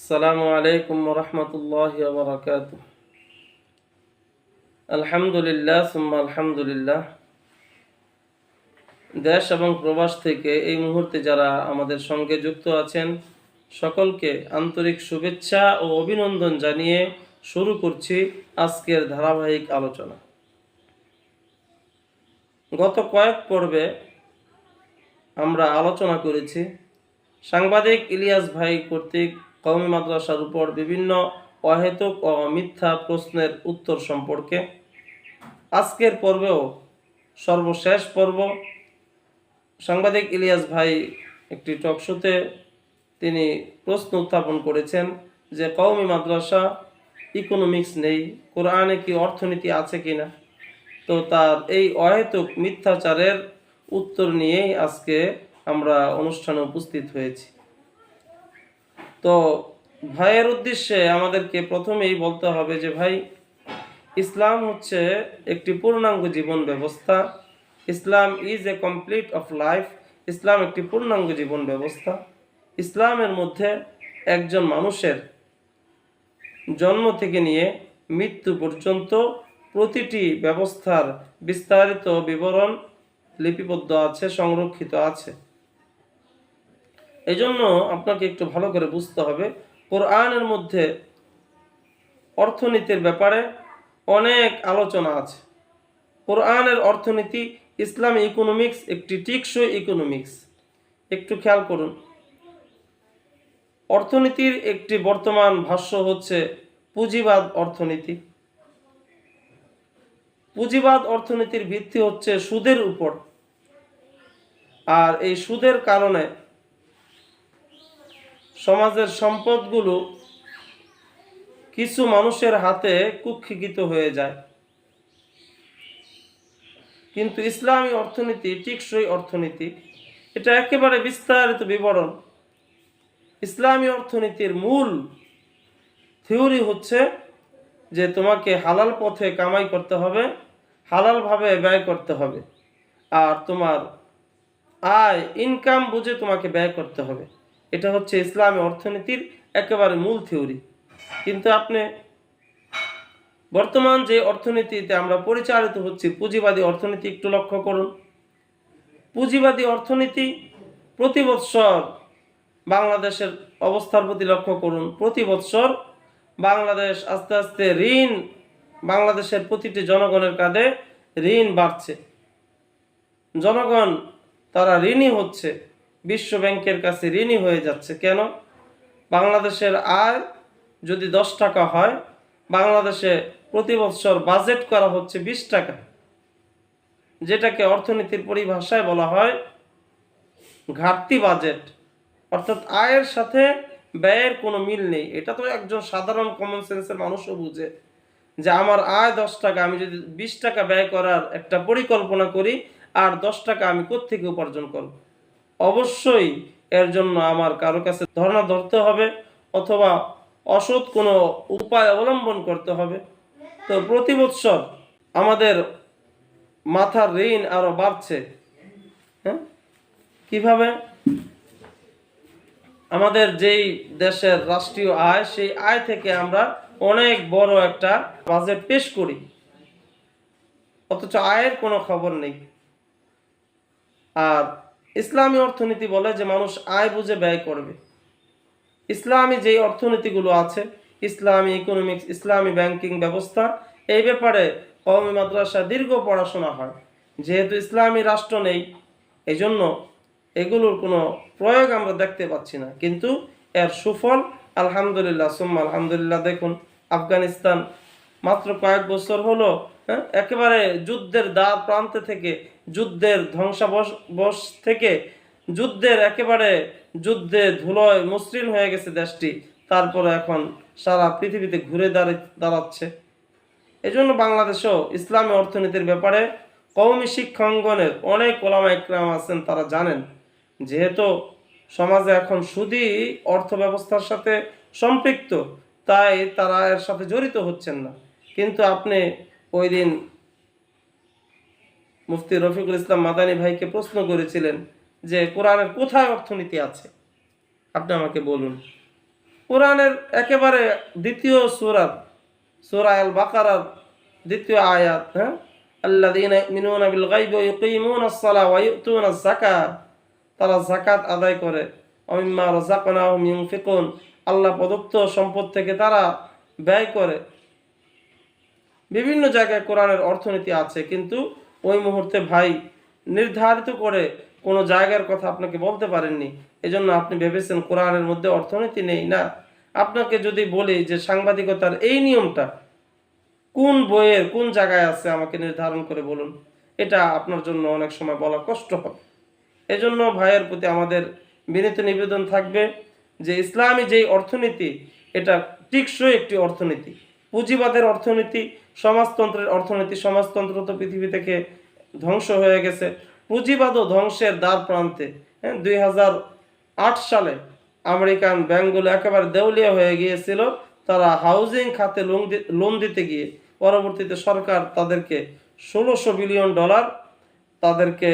السلام عليكم ورحمة الله وبركاته আলহামদুলিল্লাহ সুম্মা আলহামদুলিল্লাহ দেশ এবং প্রবাস থেকে এই মুহূর্তে যারা আমাদের সঙ্গে যুক্ত আছেন সকলকে আন্তরিক শুভেচ্ছা ও অভিনন্দন জানিয়ে শুরু করছি আজকের ধারাবাহিক আলোচনা গত কয়েক পর্বে আমরা আলোচনা করেছি সাংবাদিক ইলিয়াস ভাই কর্তৃক কওমি মাদ্রাসার উপর বিভিন্ন অহেতুক ও মিথ্যা প্রশ্নের উত্তর সম্পর্কে। আজকের পর্বেও সর্বশেষ পর্ব। সাংবাদিক ইলিয়াস ভাই একটি টকশোতে তিনি প্রশ্ন উত্থাপন করেছেন যে, কওমি মাদ্রাসা ইকোনমিক্স নেই, কোরআনে কি অর্থনীতি আছে কিনা? তো তার এই অহেতুক মিথ্যাচারের উত্তর নিয়েই আজকে আমরা অনুষ্ঠানে উপস্থিত হয়েছি। তো ভাইয়ের উদ্দেশ্যে আমাদেরকে প্রথমেই বলতে হবে যে ভাই, ইসলাম হচ্ছে একটি পূর্ণাঙ্গ জীবন ব্যবস্থা। Islam is a complete of life Islam একটি পূর্ণাঙ্গ জীবন ব্যবস্থা। ইসলামের মধ্যে একজন মানুষের জন্ম থেকে নিয়ে মৃত্যু পর্যন্ত প্রতিটি ব্যবস্থার বিস্তারিত বিবরণ লিপিবদ্ধ আছে, সংরক্ষিত আছে। এই জন্য আপনাকে একটু ভালো করে বুঝতে হবে, কোরআনের মধ্যে অর্থনীতির ব্যাপারে অনেক আলোচনা আছে। কোরআনের অর্থনীতি, ইসলামী ইকোনমিক্স একটি টিকসই ইকোনমিক্স। একটু খেয়াল করুন। অর্থনীতির একটি বর্তমান ভাষ্য হচ্ছে পুঁজিবাদ অর্থনীতি। পুঁজিবাদ অর্থনীতির ভিত্তি হচ্ছে সুদের উপর। আর এই সুদের কারণে সমাজের সম্পদগুলো কিছু মানুষের হাতে কুক্ষিগত হয়ে যায়। কিন্তু ইসলামী অর্থনীতি টিকসই অর্থনীতি। এটা একেবারে বিস্তারিত বিবরণ। ইসলামী অর্থনীতির মূল থিওরি হচ্ছে যে তোমাকে হালাল পথে কামাই করতে হবে, হালালভাবে ব্যয় করতে হবে। আর তোমার আয়, ইনকাম বুঝে তোমাকে ব্যয় করতে হবে। এটা হচ্ছে ইসলামী অর্থনীতির একেবারে মূল থিওরি। কিন্তু আপনি বর্তমান যে অর্থনীতিতে আমরা পরিচালিত হচ্ছি, পুঁজিবাদী অর্থনীতি একটু লক্ষ্য করুন। পুঁজিবাদী অর্থনীতি প্রতি বৎসর বাংলাদেশের অবস্থার প্রতি লক্ষ্য করুন। প্রতি বৎসর বাংলাদেশ আস্তে আস্তে ঋণ, বাংলাদেশের প্রতিটি জনগণের কাঁধে ঋণ বাড়ছে। জনগণ তারা ঋণই হচ্ছে। বিশ্ব ব্যাংকের কাছে ঋণী হয়ে যাচ্ছে। কেন? বাংলাদেশের আয় যদি দশ টাকা হয়, বাংলাদেশে প্রতি বছর বাজেট করা হচ্ছে বিশ টাকা, যেটাকে অর্থনীতির পরিভাষায় বলা হয় ঘাটতি বাজেট। অর্থাৎ আয়ের সাথে ব্যয়ের কোনো মিল নেই। এটা তো একজন সাধারণ কমন সেন্সের মানুষও বুঝে যে আমার আয় দশ টাকা, আমি যদি বিশ টাকা ব্যয় করার একটা পরিকল্পনা করি, আর দশ টাকা আমি কোত্থেকে উপার্জন করব? অবশ্যই এর জন্য আমার কারও কাছে ধর্ণা ধরতে হবে অথবা অসৎ কোনো উপায় অবলম্বন করতে হবে। তো প্রতি বৎসর আমাদের মাথার ঋণ আরও বাড়ছে। হ্যাঁ? কীভাবে? আমাদের যেই দেশের রাষ্ট্রীয় আয়, সেই আয় থেকে আমরা অনেক বড় একটা বাজেট পেশ করি। অথচ আয়ের কোনো খবর নেই। আর ইসলামী অর্থনীতি বলে যে মানুষ আয় বুঝে ব্যয় করবে। ইসলামী যেই অর্থনীতিগুলো আছে, ইসলামী ইকোনমিক্স ইসলামী ব্যাংকিং ব্যবস্থা, এই ব্যাপারে কওমি মাদ্রাসা দীর্ঘ পড়াশোনা হয়। যেহেতু ইসলামী রাষ্ট্র নেই এই জন্য এগুলোর কোনো প্রয়োগ আমরা দেখতে পাচ্ছি না। কিন্তু এর সুফল, আলহামদুলিল্লাহ, সুম্মা আলহামদুলিল্লাহ, দেখুন, আফগানিস্তান মাত্র কয়েক বছর হলো হ্যাঁ একেবারে যুদ্ধের দ্বার প্রান্তে থেকে যুদ্ধের ধ্বংসাবশ বশ থেকে যুদ্ধের একেবারে যুদ্ধে ধুলোয় মসৃণ হয়ে গেছে দেশটি। তারপরে এখন সারা পৃথিবীতে ঘুরে দাঁড়ি, দাঁড়াচ্ছে। এই জন্য বাংলাদেশেও ইসলামী অর্থনীতির ব্যাপারে কৌমি শিক্ষাঙ্গনের অনেক ওলামা একরাম আছেন, তারা জানেন। যেহেতু সমাজে এখন সুদী অর্থ ব্যবস্থার সাথে সম্পৃক্ত, তাই তারা এর সাথে জড়িত হচ্ছেন না। কিন্তু আপনি ওই দিন মুফতি রফিকুল ইসলাম মাদানী ভাইকে প্রশ্ন করেছিলেন যে কোরআনের কোথায় অর্থনীতি আছে? আপনি আমাকে বলুন। কোরআনের একেবারে দ্বিতীয় সুরাত সুরা আল বাকারার দ্বিতীয় আয়াত হ্যাঁ? তারা আদায় করে। আল্লাহ প্রদত্ত সম্পদ থেকে তারা ব্যয় করে। বিভিন্ন জায়গায় কোরআনের অর্থনীতি আছে, কিন্তু ওই মুহূর্তে ভাই নির্ধারিত করে কোনো জায়গার কথা আপনাকে বলতে পারেননি। এজন্য আপনি ভেবেছেন কোরআনের মধ্যে অর্থনীতি নেই না? আপনাকে যদি বলি যে সাংবাদিকতার এই নিয়মটা কোন বইয়ের কোন জায়গায় আছে আমাকে নির্ধারণ করে বলুন? এটা আপনার জন্য অনেক সময় বলা কষ্ট হবে এজন্য ভাইয়ের প্রতি আমাদের বিনীত নিবেদন থাকবে যে ইসলামী যেই অর্থনীতি, এটা টিকসই একটি অর্থনীতি। পুঁজিবাদের অর্থনীতি, সমাজতন্ত্রের অর্থনীতি, সমাজতন্ত্র তো পৃথিবী থেকে ধ্বংস হয়ে গেছে। পুঁজিবাদও ধ্বংসের দ্বার প্রান্তে হ্যাঁ দুই সালে আমেরিকান ব্যাংকগুলো একেবারে দেউলিয়া হয়ে গিয়েছিল। তারা হাউজিং খাতে লোন লোন দিতে গিয়ে পরবর্তীতে সরকার তাদেরকে ষোলোশো বিলিয়ন ডলার তাদেরকে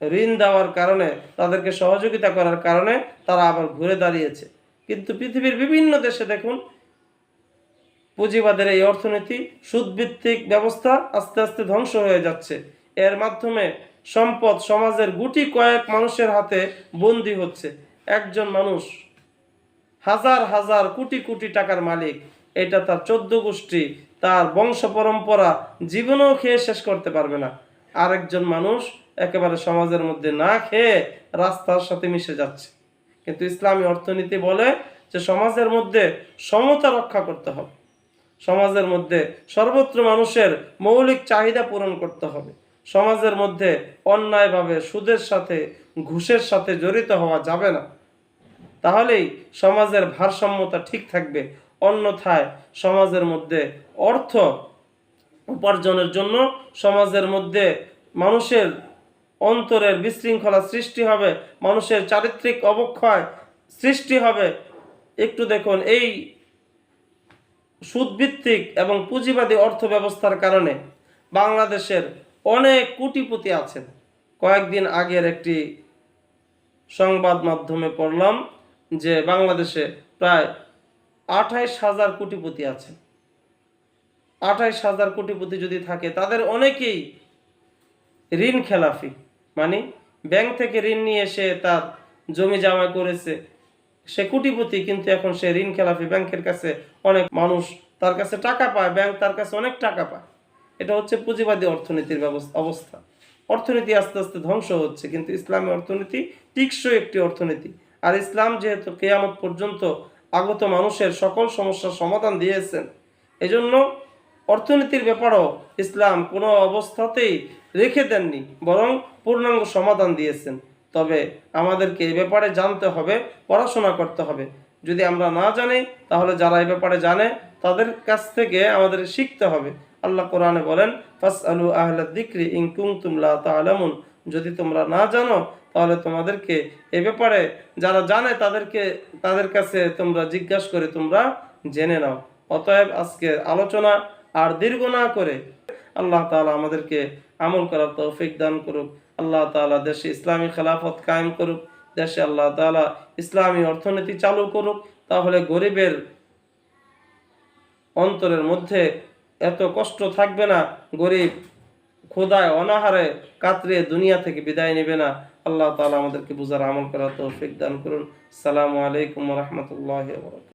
ঋণ দেওয়ার কারণে, তাদেরকে সহযোগিতা করার কারণে তারা আবার ঘুরে দাঁড়িয়েছে। কিন্তু পৃথিবীর বিভিন্ন দেশে দেখুন পুঁজিবাদের এই অর্থনীতি সুদভিত্তিক ব্যবস্থা আস্তে আস্তে ধ্বংস হয়ে যাচ্ছে। এর মাধ্যমে সম্পদ সমাজের গুটি কয়েক মানুষের হাতে বন্দি হচ্ছে। একজন মানুষ, হাজার হাজার কোটি কোটি টাকার মালিক, এটা তার চোদ্দ গোষ্ঠী, তার বংশ পরম্পরা জীবনেও খেয়ে শেষ করতে পারবে না। আরেকজন মানুষ একেবারে সমাজের মধ্যে না খেয়ে রাস্তার সাথে মিশে যাচ্ছে। কিন্তু ইসলামী অর্থনীতি বলে যে সমাজের মধ্যে সমতা রক্ষা করতে হবে। সমাজের মধ্যে সর্বত্র মানুষের মৌলিক চাহিদা পূরণ করতে হবে। সমাজের মধ্যে অন্যায়ভাবে সুদের সাথে, ঘুষের সাথে জড়িত হওয়া যাবে না। তাহলেই সমাজের ভারসাম্যতা ঠিক থাকবে। অন্যথায় সমাজের মধ্যে অর্থ উপার্জনের জন্য সমাজের মধ্যে মানুষের অন্তরের বিশৃঙ্খলা সৃষ্টি হবে, মানুষের চারিত্রিক অবক্ষয় সৃষ্টি হবে। একটু দেখুন, এই সুদভিত্তিক এবং পুঁজিবাদী অর্থ ব্যবস্থার কারণে বাংলাদেশের অনেক কোটিপতি আছেন। কয়েকদিন আগের একটি সংবাদ মাধ্যমে পড়লাম যে বাংলাদেশে প্রায় আঠাইশ হাজার কোটিপতি আছে। আঠাইশ হাজার কোটিপতি যদি থাকে, তাদের অনেকেই ঋণ খেলাফি। মানে ব্যাংক থেকে ঋণ নিয়ে এসে তার জমি জমা করেছে। সে কোটিপতি, কিন্তু এখন সে ঋণ খেলাফি ব্যাংকের কাছে অনেক মানুষ তার কাছে টাকা পায়, ব্যাংক তার কাছে অনেক টাকা পায়। এটা হচ্ছে পুঁজিবাদী অর্থনীতির ব্যবস্থা অবস্থা। অর্থনীতি আস্তে আস্তে ধ্বংস হচ্ছে, কিন্তু ইসলামী অর্থনীতি টিকসই একটি অর্থনীতি। আর ইসলাম যেহেতু কেয়ামত পর্যন্ত আগত মানুষের সকল সমস্যার সমাধান দিয়েছেন, এজন্য অর্থনীতির ব্যাপারেও ইসলাম কোনো অবস্থাতেই রেখে দেননি, বরং পূর্ণাঙ্গ সমাধান দিয়েছেন। তবে আমাদেরকে এই ব্যাপারে জানতে হবে, পড়াশোনা করতে হবে। যদি আমরা না জানি, তাহলে যারা এই ব্যাপারে জানে, তাদের কাছ থেকে আমাদের শিখতে হবে। আল্লাহ কোরআনে বলেন ফাস আলু আহলা দিক্রি ইং কুমতুম লা তাআলামুন। যদি তোমরা না জানো, তাহলে তোমাদেরকে এ ব্যাপারে যারা জানে, তাদেরকে, তাদের কাছে তোমরা জিজ্ঞাসা করে তোমরা জেনে নাও। অতএব আজকের আলোচনা আর দীর্ঘ না করে আল্লাহ তাআলা আমাদেরকে আমল করার তৌফিক দান করুক। আল্লাহ তাআলা দেশে ইসলামী খেলাফত কায়েম করুক, দেশে আল্লাহ তাআলা ইসলামী অর্থনীতি চালু করুক, তাহলে গরিবের অন্তরের মধ্যে এত কষ্ট থাকবে না, গরিব খোদায় অনাহারে কাতরে দুনিয়া থেকে বিদায় নেবে না। আল্লাহ তাআলা আমাদেরকে বুঝার আমল করার তৌফিক দান করুন। সালামু আলাইকুম রহমতুল্লাহ